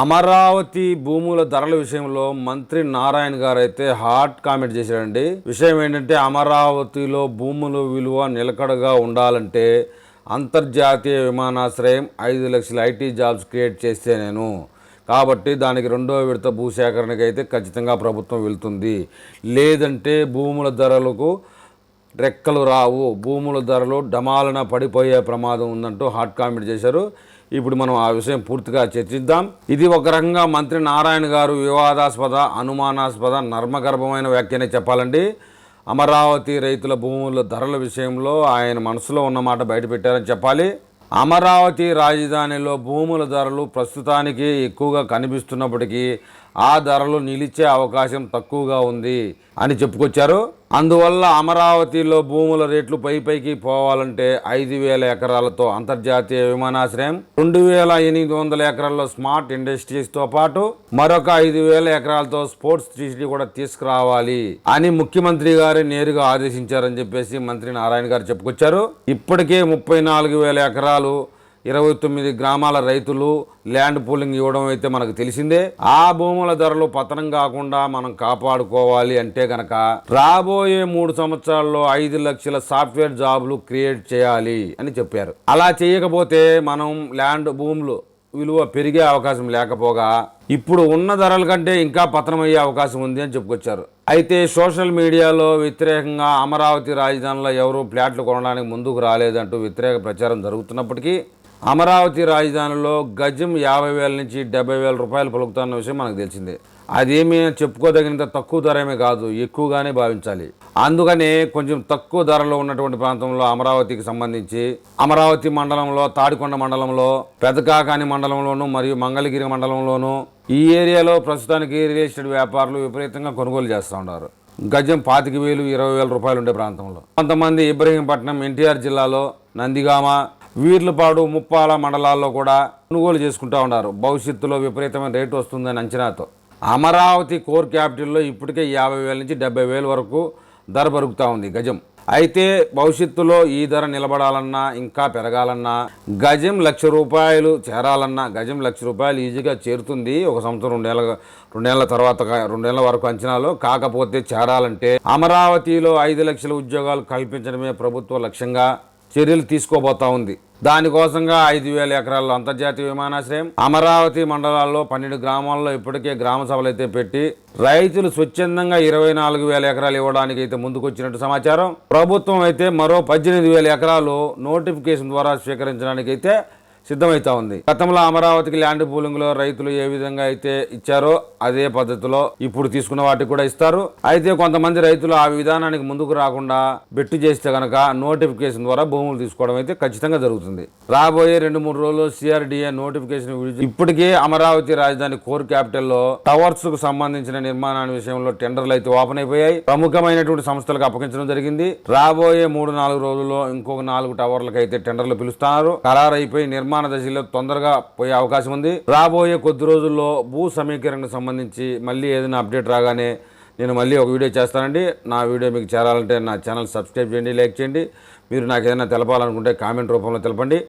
అమరావతి భూముల ధరల విషయంలో మంత్రి నారాయణ గారు అయితే హాట్ కామెంట్ చేశారండి విషయం ఏంటంటే అమరావతిలో భూముల విలువ నిలకడగా ఉండాలంటే అంతర్జాతీయ విమానాశ్రయం ఐదు లక్షల ఐటీ జాబ్స్ క్రియేట్ చేస్తే నేను. కాబట్టి దానికి రెండో విడత భూసేకరణకి అయితే ఖచ్చితంగా ప్రభుత్వం వెళ్తుంది. లేదంటే భూముల ధరలకు రెక్కలు రావు. భూముల ధరలు డమాలన పడిపోయే ప్రమాదం ఉందంటూ హాట్ కామెంట్ చేశారు. ఇప్పుడు మనం ఆ విషయం పూర్తిగా చర్చిద్దాం. ఇది ఒక రకంగా మంత్రి నారాయణ గారు వివాదాస్పద అనుమానాస్పద నర్మగర్భమైన వ్యాఖ్యనే చెప్పాలండి. అమరావతి రైతుల భూముల ధరల విషయంలో ఆయన మనసులో ఉన్న మాట బయటపెట్టారని చెప్పాలి. అమరావతి రాజధానిలో భూముల ధరలు ప్రస్తుతానికి ఎక్కువగా కనిపిస్తున్నప్పటికీ ఆ ధరలు నిలిచే అవకాశం తక్కువగా ఉంది అని చెప్పుకొచ్చారు. అందువల్ల అమరావతిలో భూముల రేట్లు పై పైకి పోవాలంటే ఐదు వేల ఎకరాలతో అంతర్జాతీయ విమానాశ్రయం రెండు వేల ఎనిమిది వందల ఎకరాల్లో స్మార్ట్ ఇండస్ట్రీస్తో పాటు మరొక ఐదు వేల ఎకరాలతో స్పోర్ట్స్ సిటీ కూడా తీసుకురావాలి అని ముఖ్యమంత్రి గారు నేరుగా ఆదేశించారని చెప్పేసి మంత్రి నారాయణ గారు చెప్పుకొచ్చారు. ఇప్పటికే ముప్పై నాలుగు వేల ఎకరాలు ఇరవై తొమ్మిది గ్రామాల రైతులు ల్యాండ్ పూలింగ్ ఇవ్వడం అయితే మనకు తెలిసిందే. ఆ భూముల ధరలు పతనం కాకుండా మనం కాపాడుకోవాలి అంటే గనక రాబోయే మూడు సంవత్సరాల్లో ఐదు లక్షల సాఫ్ట్వేర్ జాబ్లు క్రియేట్ చేయాలి అని చెప్పారు. అలా చేయకపోతే మనం ల్యాండ్ భూములు విలువ పెరిగే అవకాశం లేకపోగా ఇప్పుడు ఉన్న ధరల కంటే ఇంకా పతనమయ్యే అవకాశం ఉంది అని చెప్పుకొచ్చారు. అయితే సోషల్ మీడియాలో వ్యతిరేకంగా అమరావతి రాజధానిలో ఎవరూ ఫ్లాట్లు కొనడానికి ముందుకు రాలేదంటూ వ్యతిరేక ప్రచారం జరుగుతున్నప్పటికీ అమరావతి రాజధానిలో గజం యాభై వేల నుంచి డెబ్బై వేల రూపాయలు పలుకుతున్న విషయం మనకు తెలిసిందే. అదేమీ చెప్పుకోదగినంత తక్కువ ధరమే కాదు ఎక్కువగానే భావించాలి. అందుకనే కొంచెం తక్కువ ధరలో ఉన్నటువంటి ప్రాంతంలో అమరావతికి సంబంధించి అమరావతి మండలంలో తాడికొండ మండలంలో పెదకాకాని మండలంలోను మరియు మంగళగిరి మండలంలోను ఈ ఏరియాలో ప్రస్తుతానికి రియల్ ఎస్టేట్ వ్యాపారులు విపరీతంగా కొనుగోలు చేస్తూ ఉన్నారు. గజం పాతిక వేలు ఇరవై వేల రూపాయలు ఉండే ప్రాంతంలో. కొంతమంది ఇబ్రహీంపట్నం ఎన్టీఆర్ జిల్లాలో నందిగామ వీర్లపాడు ముప్పాల మండలాల్లో కూడా కొనుగోలు చేసుకుంటూ ఉన్నారు. భవిష్యత్తులో విపరీతమైన రేటు వస్తుందని అంచనాతో. అమరావతి కోర్ క్యాపిటల్లో ఇప్పటికే యాభై వేల నుంచి డెబ్బై వేల వరకు ధర పరుగుతూ ఉంది గజం. అయితే భవిష్యత్తులో ఈ ధర నిలబడాలన్నా ఇంకా పెరగాలన్నా గజం లక్ష రూపాయలు చేరాలన్నా గజం లక్ష రూపాయలు ఈజీగా చేరుతుంది ఒక సంవత్సరం రెండేళ్ళ రెండేళ్ళ తర్వాత రెండేళ్ళ వరకు అంచనాలో. కాకపోతే చేరాలంటే అమరావతిలో ఐదు లక్షల ఉద్యోగాలు కల్పించడమే ప్రభుత్వ లక్ష్యంగా చర్యలు తీసుకోబోతా ఉంది. దానికోసంగా ఐదు వేల ఎకరాల్లో అంతర్జాతీయ విమానాశ్రయం అమరావతి మండలాల్లో పన్నెండు గ్రామాల్లో ఇప్పటికే గ్రామ సభలు అయితే పెట్టి రైతులు స్వచ్ఛందంగా ఇరవై నాలుగు వేల ఎకరాలు ఇవ్వడానికి అయితే ముందుకొచ్చినట్టు సమాచారం. ప్రభుత్వం అయితే మరో పద్దెనిమిది వేల ఎకరాలు నోటిఫికేషన్ ద్వారా స్వీకరించడానికి అయితే సిద్ధమవుతా ఉంది. గతంలో అమరావతికి ల్యాండ్ పూలింగ్లో రైతులు ఏ విధంగా అయితే ఇచ్చారో అదే పద్ధతిలో ఇప్పుడు తీసుకున్న వాటికి కూడా ఇస్తారు. అయితే కొంతమంది రైతులు ఆ విధానానికి ముందుకు రాకుండా బెట్టు చేస్తే కనుక నోటిఫికేషన్ ద్వారా భూములు తీసుకోవడం అయితే ఖచ్చితంగా జరుగుతుంది. రాబోయే రెండు మూడు రోజుల్లో సిఆర్డిఏ నోటిఫికేషన్ ఇప్పటికే అమరావతి రాజధాని కోర్ క్యాపిటల్లో టవర్స్కు సంబంధించిన నిర్మాణాన్ని విషయంలో టెండర్లు అయితే ఓపెన్ అయిపోయాయి. ప్రముఖమైనటువంటి సంస్థలకు అప్పగించడం జరిగింది. రాబోయే మూడు నాలుగు రోజుల్లో ఇంకొక నాలుగు టవర్లకు అయితే టెండర్లు పిలుస్తున్నారు. ఖరారు అయిపోయి నిర్మాణ దశలో తొందరగా పోయే అవకాశం ఉంది. రాబోయే కొద్ది రోజుల్లో భూ సమీకరణకు సంబంధించి మళ్ళీ ఏదైనా అప్డేట్ రాగానే నేను మళ్ళీ ఒక వీడియో చేస్తానండి. నా వీడియో మీకు చేరాలంటే నా ఛానల్ సబ్స్క్రైబ్ చేయండి లైక్ చేయండి. మీరు నాకు ఏదైనా తెలపాలనుకుంటే కామెంట్ రూపంలో తెలపండి.